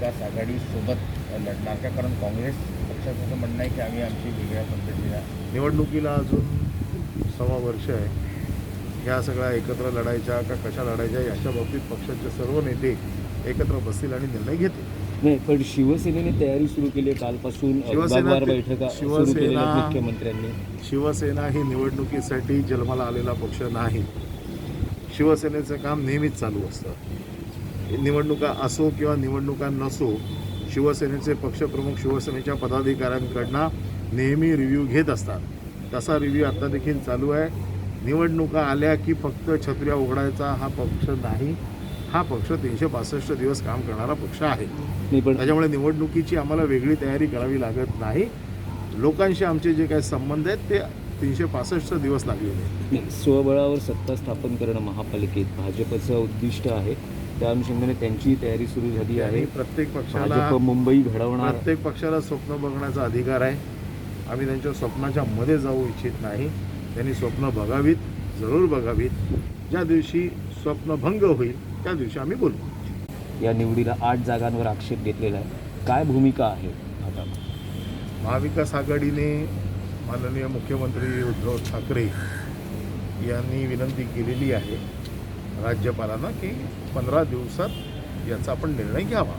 महाविकास आघाडीसोबत लढणार का? कारण काँग्रेस पक्षाचं असं म्हणणं आहे की आम्ही आमची वेगळ्या पद्धतीने निवडणुकीला अजून सव्वा वर्ष आहे. ह्या सगळ्या एकत्र लढायच्या का कशा लढायच्या याच्या बाबतीत पक्षाचे सर्व नेते एकत्र बसतील आणि निर्णय घेतील. नाही पण शिवसेनेने तयारी सुरू केली आहे कालपासून. शिवसेना बैठका मुख्यमंत्र्यांनी. शिवसेना ही निवडणुकीसाठी जन्माला आलेला पक्ष नाही. शिवसेनेचं काम नेहमीच चालू असतं. निवडणुका असो किंवा निवडणुका नसो शिवसेनेचे पक्षप्रमुख शिवसेनेच्या पदाधिकाऱ्यांकडनं नेहमी रिव्ह्यू घेत असतात. तसा रिव्ह्यू आता देखील चालू आहे. निवडणुका आल्या की फक्त छत्र्या उघडायचा हा पक्ष नाही. हा पक्ष तीनशे पासष्ट दिवस काम करणारा पक्ष आहे. त्याच्यामुळे निवडणुकीची आम्हाला वेगळी तयारी करावी लागत नाही. लोकांशी आमचे जे काही संबंध आहेत ते तीनशे पासष्ट दिवस लागलेले स्वबळावर सत्ता स्थापन करणं महापालिकेत भाजपचं उद्दिष्ट आहे. त्या अनुषंगाने त्यांची तयारी सुरू झाली आहे. प्रत्येक पक्षाला मुंबई घडवणार. प्रत्येक पक्षाला स्वप्न बघण्याचा अधिकार आहे. आम्ही त्यांच्या स्वप्नाच्या मध्ये जाऊ इच्छित नाही. त्यांनी स्वप्न बघावीत जरूर बघावीत. ज्या दिवशी स्वप्नभंग होईल त्या दिवशी आम्ही बोलू. या निवडीला आठ जागांवर आक्षेप घेतलेला आहे. काय भूमिका आहे आता? महाविकास आघाडीने माननीय मुख्यमंत्री उद्धव ठाकरे यांनी विनंती केलेली आहे राज्यपालांना की पंधरा दिवसात याचा आपण निर्णय घ्यावा.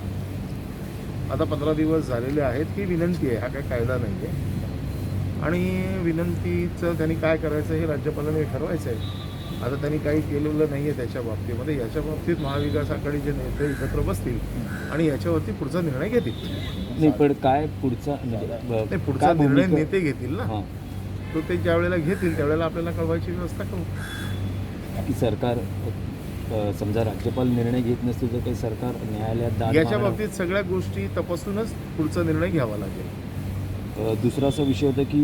आता पंधरा दिवस झालेले आहेत ही विनंती आहे. हा काही कायदा नाही आहे आणि विनंतीचं त्यांनी काय करायचं हे राज्यपालांनी ठरवायचं आहे आता त्यांनी काही केलेलं नाही आहे त्याच्या बाबतीमध्ये. याच्या बाबतीत महाविकास आघाडीचे नेते एकत्र बसतील आणि याच्यावरती पुढचा निर्णय घेतील. नाही पण काय पुढचा म्हणजे नाही पुढचा निर्णय नेते घेतील ना. तो ते ज्या वेळेला घेतील त्यावेळेला आपल्याला कळवायची व्यवस्था करू. की सरकार समजा राज्यपाल निर्णय घेत नसतील तर काही सरकार न्यायालयात याच्या. बाबतीत सगळ्या गोष्टी तपासूनच पुढचा निर्णय घ्यावा लागेल. दुसरा असा विषय होता की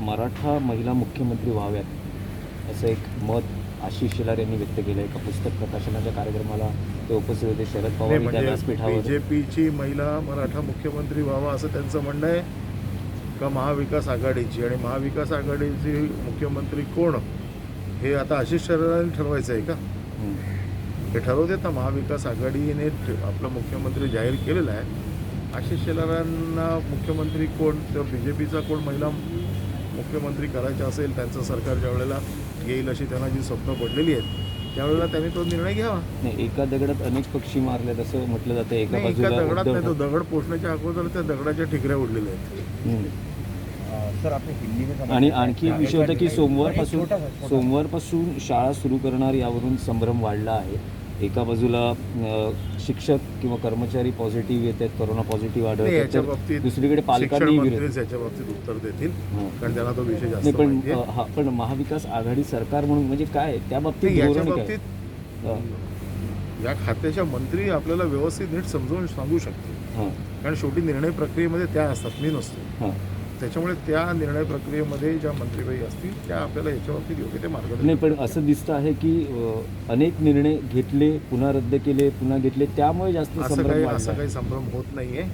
मराठा महिला मुख्यमंत्री व्हाव्यात असं एक मत आशिष शेलार यांनी व्यक्त केलं. एका पुस्तक प्रकाशनाच्या कार्यक्रमाला ते उपस्थित होते. शरद पवार यांच्या म्हणजे बीजेपीची महिला मराठा मुख्यमंत्री व्हावा असं त्यांचं म्हणणं आहे? का महाविकास आघाडीची? आणि महाविकास आघाडीची मुख्यमंत्री कोण? हे आता आशिष शरदांनी ठरवायचं आहे का? हं. ठरवतेत ना. महाविकास आघाडीने आपला मुख्यमंत्री जाहीर केलेला आहे. आशिष शेलारांना मुख्यमंत्री कोण तर बी जे पीचा कोण महिला मुख्यमंत्री करायचा असेल त्यांचं सरकार ज्या वेळेला येईल अशी त्यांना जी स्वप्न पडलेली आहेत त्यावेळेला त्यांनी तो निर्णय घ्यावा. नाही एका दगडात अनेक पक्षी मारलेत असं म्हटलं जातं. एका दगडात नाही तो दगड पोचण्याच्या अगोदर त्या दगडाच्या ठिकऱ्या उडलेल्या आहेत हं. सर आपने हिंदी में समझ आणि में आणखी एक? विषय होता की सोमवारपासून. सोमवारपासून शाळा सुरू करणार यावरून संभ्रम वाढला आहे एका बाजूला शिक्षक किंवा कर्मचारी पॉझिटिव्ह येत आहेत कोरोना पॉझिटिव्ह आढळतात दुसरीकडे पालकांनी विरोध मंत्रीच याच्या बाबतीत उत्तर देतील हं. कारण त्यांना तो विषय पण हा पण महाविकास आघाडी सरकार म्हणून म्हणजे काय त्या बाबतीत हं, या खात्याच्या मंत्री आपल्याला व्यवस्थित नीट समजावून सांगू शकतील हं, कारण शेवटी निर्णय प्रक्रियेमध्ये त्या असतात मी नसतो. त्याच्यामुळे त्या निर्णय प्रक्रियेमध्ये ज्या मंत्रीबाई असतील त्या आपल्याला याच्या बाबतीत योग्य ते मार्गदर्शन नाही पण असं दिसतं आहे की अनेक निर्णय घेतले पुन्हा रद्द केले पुन्हा घेतले त्यामुळे जास्त असं संभ्रम काही असं आहे. काही संभ्रम होत नाहीये.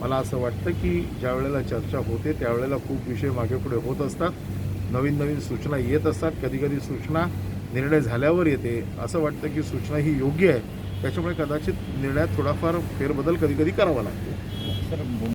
मला असं वाटतं की ज्या वेळेला चर्चा होते त्यावेळेला खूप विषय मागे पुढे होत असतात. नवीन नवीन सूचना येत असतात. कधी कधी सूचना निर्णय झाल्यावर येते. असं वाटतं की सूचना ही योग्य आहे. त्याच्यामुळे कदाचित निर्णयात थोडाफार फेरबदल कधी कधी करावा लागतो.